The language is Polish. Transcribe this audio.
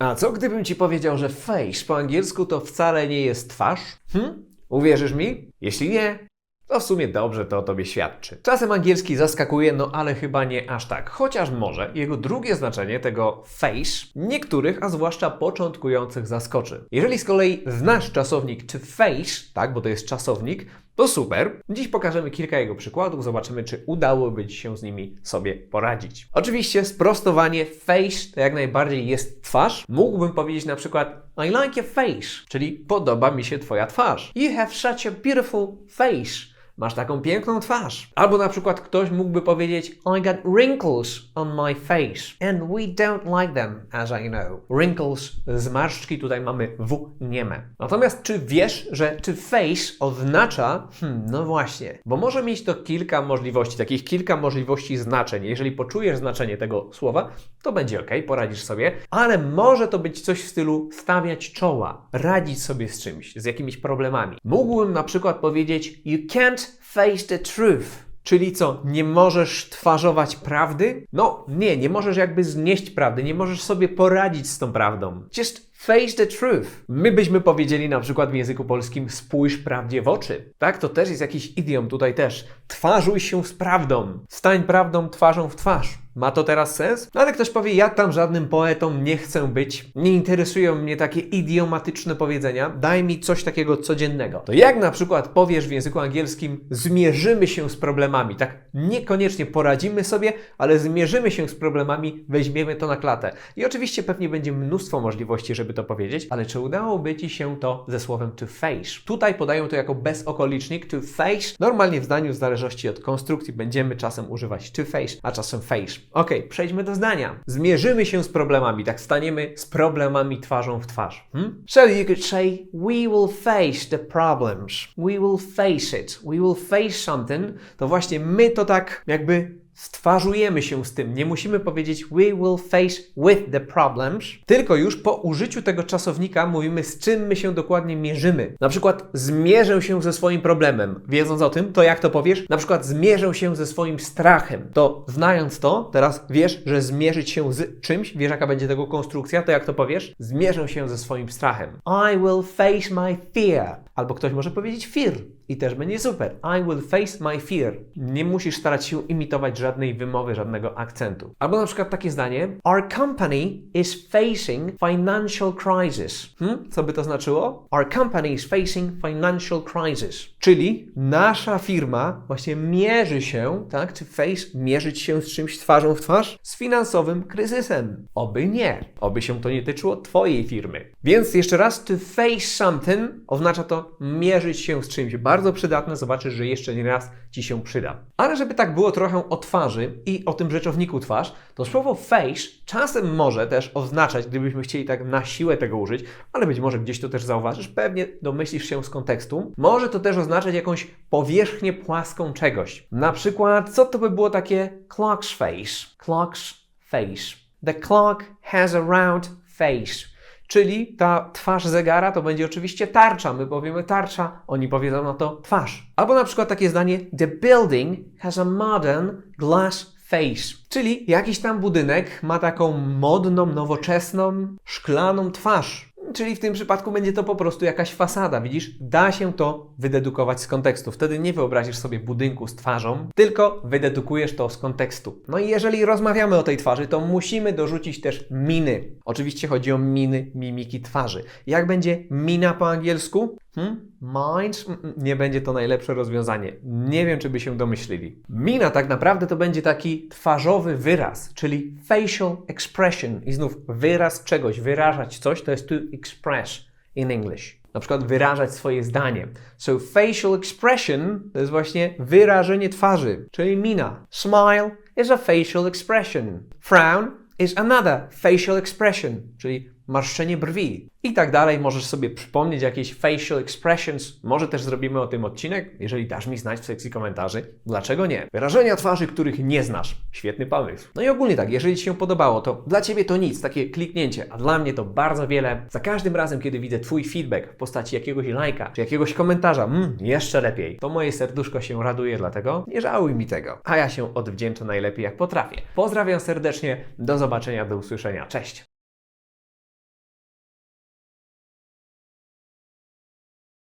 A co gdybym ci powiedział, że face po angielsku to wcale nie jest twarz? Hm? Uwierzysz mi? Jeśli nie, to w sumie dobrze to o tobie świadczy. Czasem angielski zaskakuje, no ale chyba nie aż tak. Chociaż może jego drugie znaczenie tego face niektórych, a zwłaszcza początkujących zaskoczy. Jeżeli z kolei znasz czasownik to face, tak, bo to jest czasownik, to super. Dziś pokażemy kilka jego przykładów, zobaczymy, czy udałoby Ci się z nimi sobie poradzić. Oczywiście sprostowanie face to jak najbardziej jest twarz. Mógłbym powiedzieć na przykład I like your face, czyli podoba mi się Twoja twarz. You have such a beautiful face. Masz taką piękną twarz. Albo na przykład ktoś mógłby powiedzieć I got wrinkles on my face and we don't like them, as I know. Wrinkles, zmarszczki, tutaj mamy w nieme. Natomiast czy wiesz, że to face oznacza, hmm, no właśnie, bo może mieć to kilka możliwości, takich kilka możliwości znaczeń. Jeżeli poczujesz znaczenie tego słowa, to będzie ok, poradzisz sobie, ale może to być coś w stylu stawiać czoła, radzić sobie z czymś, z jakimiś problemami. Mógłbym na przykład powiedzieć You can't face the truth. Czyli co, nie możesz twarzować prawdy? No nie, nie możesz jakby znieść prawdy, nie możesz sobie poradzić z tą prawdą. Just face the truth. My byśmy powiedzieli na przykład w języku polskim spójrz prawdzie w oczy. Tak, to też jest jakiś idiom tutaj też. Twarzuj się z prawdą. Stań prawdą twarzą w twarz. Ma to teraz sens? No ale ktoś powie, ja tam żadnym poetą nie chcę być, nie interesują mnie takie idiomatyczne powiedzenia, daj mi coś takiego codziennego. To jak na przykład powiesz w języku angielskim, zmierzymy się z problemami, tak niekoniecznie poradzimy sobie, ale zmierzymy się z problemami, weźmiemy to na klatę. I oczywiście pewnie będzie mnóstwo możliwości, żeby to powiedzieć, ale czy udałoby Ci się to ze słowem to face? Tutaj podają to jako bezokolicznik, to face. Normalnie w zdaniu, w zależności od konstrukcji, będziemy czasem używać to face, a czasem face. Ok, przejdźmy do zdania. Zmierzymy się z problemami, tak staniemy z problemami twarzą w twarz. Hmm? So you could say, we will face the problems. We will face it. We will face something. To właśnie my to tak jakby stwarzujemy się z tym. Nie musimy powiedzieć we will face with the problems, tylko już po użyciu tego czasownika mówimy z czym my się dokładnie mierzymy. Na przykład zmierzę się ze swoim problemem. Wiedząc o tym, to jak to powiesz? Na przykład zmierzę się ze swoim strachem. To znając to, teraz wiesz, że zmierzyć się z czymś, wiesz jaka będzie tego konstrukcja, to jak to powiesz? Zmierzę się ze swoim strachem. I will face my fear. Albo ktoś może powiedzieć fear. I też będzie super. I will face my fear. Nie musisz starać się imitować żadnej wymowy, żadnego akcentu. Albo na przykład takie zdanie: Our company is facing financial crisis. Hmm? Co by to znaczyło? Our company is facing financial crisis. Czyli nasza firma właśnie mierzy się, tak? To face, mierzyć się z czymś twarzą w twarz? Z finansowym kryzysem. Oby nie. Oby się to nie tyczyło Twojej firmy. Więc jeszcze raz, to face something oznacza to mierzyć się z czymś. Bardzo przydatne, zobaczysz, że jeszcze nie raz Ci się przyda. Ale żeby tak było trochę o twarzy i o tym rzeczowniku twarz, to słowo face czasem może też oznaczać, gdybyśmy chcieli tak na siłę tego użyć, ale być może gdzieś to też zauważysz, pewnie domyślisz się z kontekstu. Może to też oznaczać jakąś powierzchnię płaską czegoś. Na przykład, co to by było takie clock's face? Clock's face. The clock has a round face. Czyli ta twarz zegara to będzie oczywiście tarcza. My powiemy tarcza, oni powiedzą na to twarz. Albo na przykład takie zdanie: The building has a modern glass face. Czyli jakiś tam budynek ma taką modną, nowoczesną, szklaną twarz. Czyli w tym przypadku będzie to po prostu jakaś fasada, widzisz? Da się to wydedukować z kontekstu. Wtedy nie wyobrazisz sobie budynku z twarzą, tylko wydedukujesz to z kontekstu. No i jeżeli rozmawiamy o tej twarzy, to musimy dorzucić też miny. Oczywiście chodzi o miny, mimiki twarzy. Jak będzie mina po angielsku? Hmm? Mind? Mm, Nie będzie to najlepsze rozwiązanie. Nie wiem, czy by się domyślili. Mina tak naprawdę to będzie taki twarzowy wyraz, czyli facial expression. I znów wyraz czegoś, wyrażać coś, to jest to express in English. Na przykład wyrażać swoje zdanie. So facial expression to jest właśnie wyrażenie twarzy, czyli mina. Smile is a facial expression. Frown is another facial expression, czyli marszczenie brwi. I tak dalej. Możesz sobie przypomnieć jakieś facial expressions. Może też zrobimy o tym odcinek, jeżeli dasz mi znać w sekcji komentarzy. Dlaczego nie? Wyrażenia twarzy, których nie znasz. Świetny pomysł. No i ogólnie tak, jeżeli Ci się podobało, to dla Ciebie to nic, takie kliknięcie, a dla mnie to bardzo wiele. Za każdym razem, kiedy widzę Twój feedback w postaci jakiegoś lajka, czy jakiegoś komentarza, mmm, jeszcze lepiej, to moje serduszko się raduje, dlatego nie żałuj mi tego. A ja się odwdzięczę najlepiej jak potrafię. Pozdrawiam serdecznie, do zobaczenia, do usłyszenia. Cześć!